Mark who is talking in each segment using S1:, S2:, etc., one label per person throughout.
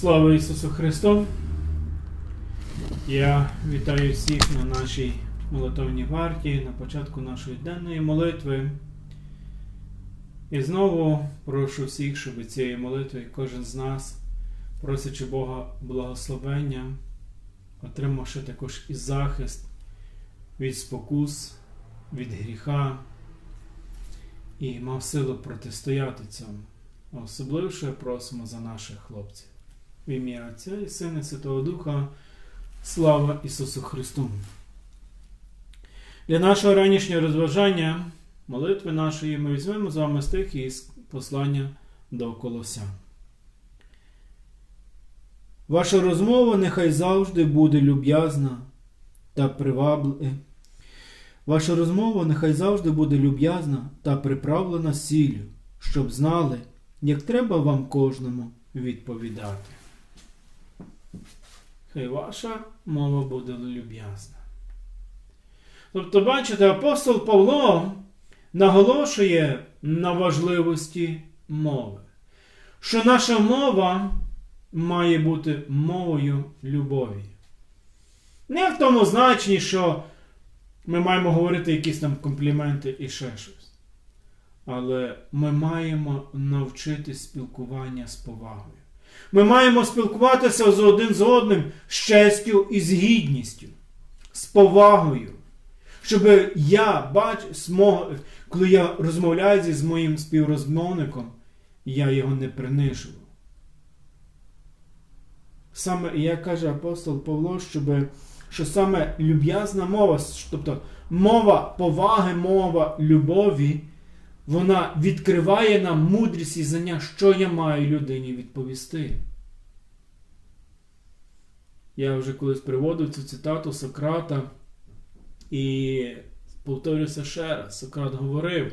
S1: Слава Ісусу Христу! Я вітаю всіх на нашій молитовній варті, на початку нашої денної молитви. І знову прошу всіх, щоб цієї молитви кожен з нас, просячи Бога благословення, отримавши також і захист від спокус, від гріха і мав силу протистояти цьому. Особливо просимо за наших хлопців. В ім'я Отця і Сина Святого Духа. Слава Ісусу Христу! Для нашого ранішнього розважання, молитви нашої, ми візьмемо з вами стих із послання до Колося. Ваша розмова нехай завжди буде люб'язна та приваблива. Ваша розмова нехай завжди буде люб'язна та приправлена сіллю, щоб знали, як треба вам кожному відповідати. Хай ваша мова буде люб'язна. Тобто, бачите, апостол Павло наголошує на важливості мови, що наша мова має бути мовою любові. Не в тому значенні, що ми маємо говорити якісь там компліменти і ще щось. Але ми маємо навчитись спілкування з повагою. Ми маємо спілкуватися з один з одним з честю і з гідністю, з повагою. Щоб я бачу, коли я розмовляю з моїм співрозмовником, я його не принижував. Саме, як каже апостол Павло, щоб, що саме люб'язна мова, тобто мова поваги, мова любові, вона відкриває нам мудрість і знання, що я маю людині відповісти. Я вже колись приводив цю цитату Сократа і повторюся ще раз, Сократ говорив: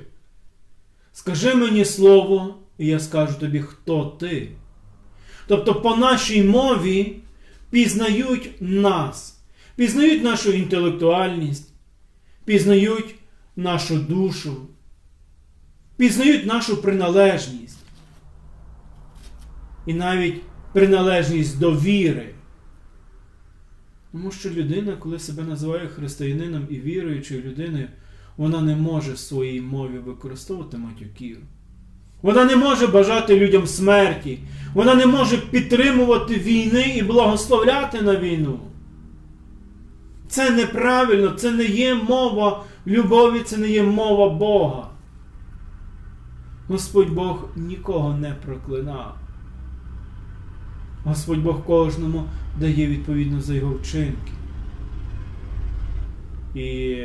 S1: Скажи мені слово, і я скажу тобі, хто ти. Тобто, по нашій мові пізнають нас, пізнають нашу інтелектуальність, пізнають нашу душу пізнають нашу приналежність. І навіть приналежність до віри. Тому що людина, коли себе називає християнином і віруючою людиною, вона не може в своїй мові використовувати матюків. Вона не може бажати людям смерті. Вона не може підтримувати війни і благословляти на війну. Це неправильно, це не є мова любові, це не є мова Бога. Господь Бог нікого не проклинав. Господь Бог кожному дає відповідно за його вчинки. І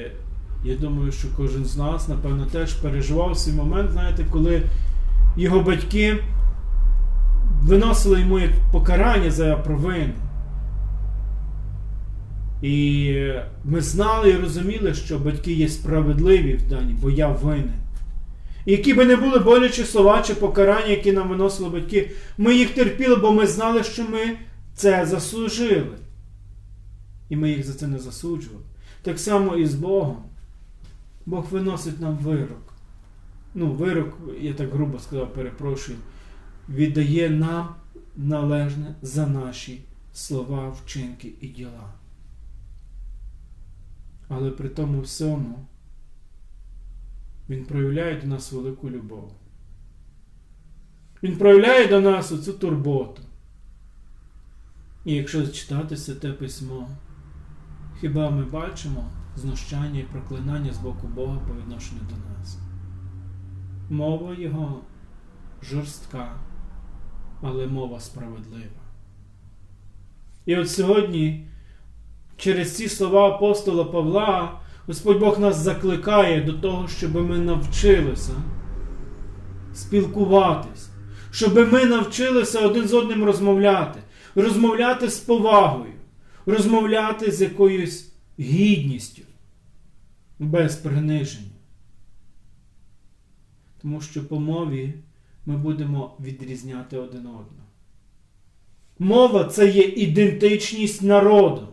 S1: я думаю, що кожен з нас, напевно, теж переживав цей момент, знаєте, коли його батьки виносили йому як покарання за провини. І ми знали і розуміли, що батьки є справедливі в дані, бо я винен. Які би не були болячі слова чи покарання, які нам виносили батьки, ми їх терпіли, бо ми знали, що ми це заслужили. І ми їх за це не засуджували. Так само і з Богом. Бог виносить нам вирок. Ну, вирок, я так грубо сказав, перепрошую, віддає нам належне за наші слова, вчинки і діла. Але при тому всьому. Він проявляє до нас велику любов. Він проявляє до нас оцю турботу. І якщо читати Святе письмо, хіба ми бачимо знущання і проклинання з боку Бога по відношенню до нас? Мова Його жорстка, але мова справедлива. І от сьогодні, через ці слова апостола Павла, Господь Бог нас закликає до того, щоб ми навчилися спілкуватись, щоб ми навчилися один з одним розмовляти, розмовляти з повагою, розмовляти з якоюсь гідністю, без приниження. Тому що по мові ми будемо відрізняти один одного. Мова це є ідентичність народу.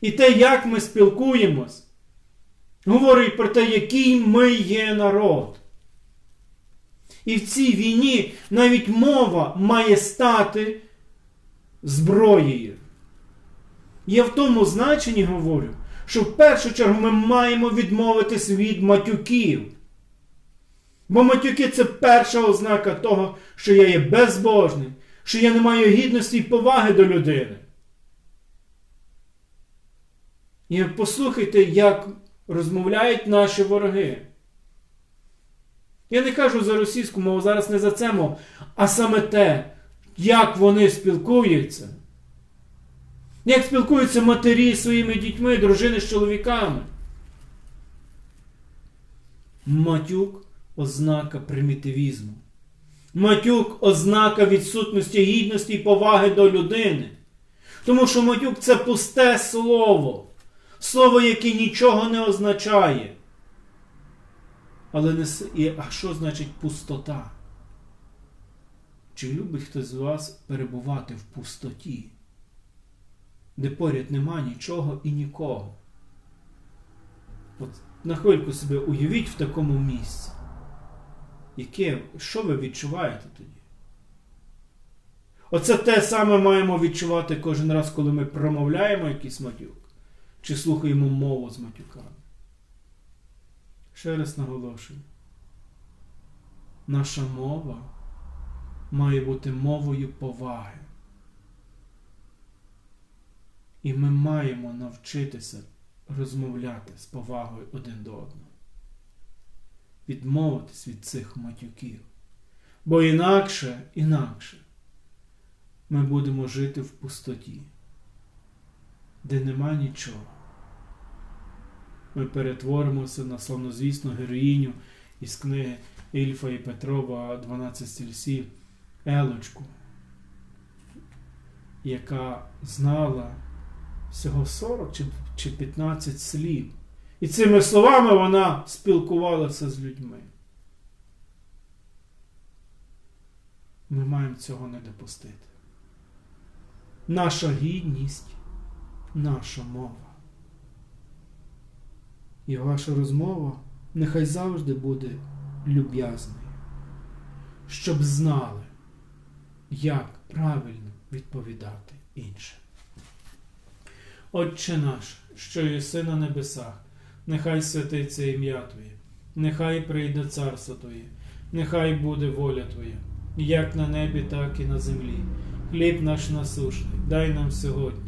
S1: І те, як ми спілкуємось, говорить про те, який ми є народ. І в цій війні навіть мова має стати зброєю. Я в тому значенні говорю, що в першу чергу ми маємо відмовитись від матюків. Бо матюки це перша ознака того, що я є безбожний, що я не маю гідності і поваги до людини. І послухайте, як розмовляють наші вороги. Я не кажу за російську мову, зараз не за це мову, а саме те, як вони спілкуються. Як спілкуються матері зі своїми дітьми, дружини з чоловіками. Матюк ознака примітивізму. Матюк ознака відсутності гідності і поваги до людини. Тому що матюк це пусте слово. Слово, яке нічого не означає. Але не а що значить пустота? Чи любить хтось з вас перебувати в пустоті, де поряд нема нічого і нікого? От на хвильку себе уявіть в такому місці. Яке, що ви відчуваєте тоді? Оце те саме маємо відчувати кожен раз, коли ми промовляємо якийсь матюк, чи слухаємо мову з матюками. Ще раз наголошую. Наша мова має бути мовою поваги. І ми маємо навчитися розмовляти з повагою один до одного. Відмовитись від цих матюків. Бо інакше, інакше ми будемо жити в пустоті, де нема нічого. Ми перетворимося на славнозвісну героїню із книги Ільфа і Петрова 12 стільців Елочку, яка знала всього 40 чи, чи 15 слів. І цими словами вона спілкувалася з людьми. Ми маємо цього не допустити. Наша гідність, наша мова. І ваша розмова нехай завжди буде люб'язною, щоб знали, як правильно відповідати іншим. Отче наш, що єси на небесах, нехай святиться ім'я Твоє, нехай прийде царство Твоє, нехай буде воля Твоя, як на небі, так і на землі. Хліб наш насушний, дай нам сьогодні,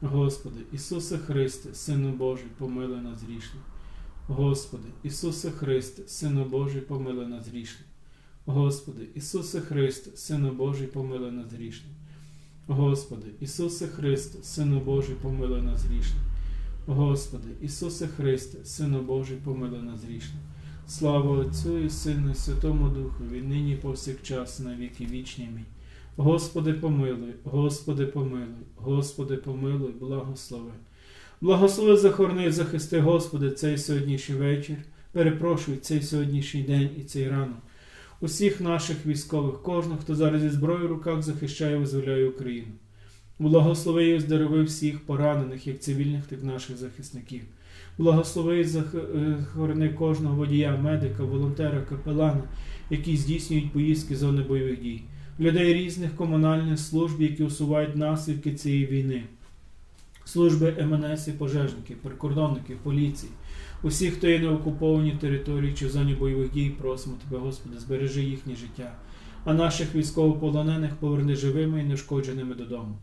S1: Господи, Ісусе Христе, Сину Божий, помилуй нас грішних. Господи, Ісусе Христе, Сину Божий, помилуй нас грішних. Господи, Ісусе Христе, Сину Божий, помилуй нас грішних. Господи, Ісусе Христе, Сину Божий, помилуй нас грішних. Господи, Ісусе Христе, Сину Божий, помилуй нас грішних. Слава Отцю і Сину, і Святому нині і повсякчас, на віки вічні. Амінь. Господи, помилуй, Господи, помилуй, Господи, помилуй, благослови. Благослови, захорони захисти, Господи, цей сьогоднішній вечір. Перепрошую цей сьогоднішній день і цей ранок. Усіх наших військових, кожного, хто зараз зі зброєю в руках захищає і визволяє Україну. Благослови і оздорови всіх поранених, як цивільних, так і наших захисників. Благослови і захорони кожного водія, медика, волонтера, капелана, які здійснюють поїздки зони бойових дій, людей різних комунальних служб, які усувають наслідки цієї війни, служби МНС і пожежників, прикордонників, поліції, усіх, хто є на окупованій території чи в зоні бойових дій, просимо тебе, Господи, збережи їхнє життя, а наших військовополонених поверни живими і нешкодженими додому.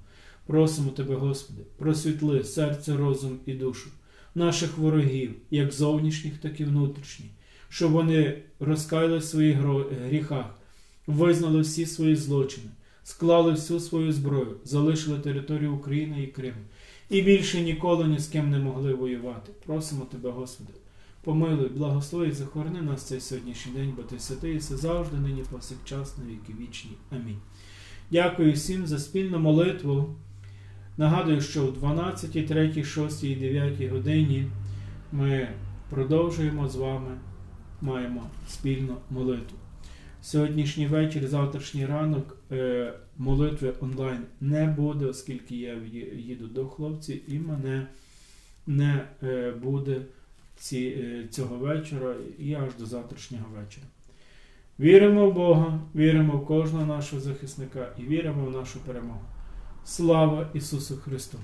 S1: Просимо тебе, Господи, просвітли серце, розум і душу наших ворогів, як зовнішніх, так і внутрішніх, щоб вони розкаяли в своїх гріхах, визнали всі свої злочини, склали всю свою зброю, залишили територію України і Криму. І більше ніколи ні з ким не могли воювати. Просимо тебе, Господи, помилуй, благослови і захорони нас цей сьогоднішній день, бо ти святий, і все завжди, нині повсякчас, на віки вічні. Амінь. Дякую всім за спільну молитву. Нагадую, що в 12, 3, 6 і 9 годині ми продовжуємо з вами, маємо спільну молитву. Сьогоднішній вечір, завтрашній ранок е, молитви онлайн не буде, оскільки я їду до хлопців і мене не е, буде ці, е, цього вечора і аж до завтрашнього вечора. Віримо в Бога, віримо в кожного нашого захисника і віримо в нашу перемогу. Слава Ісусу Христу!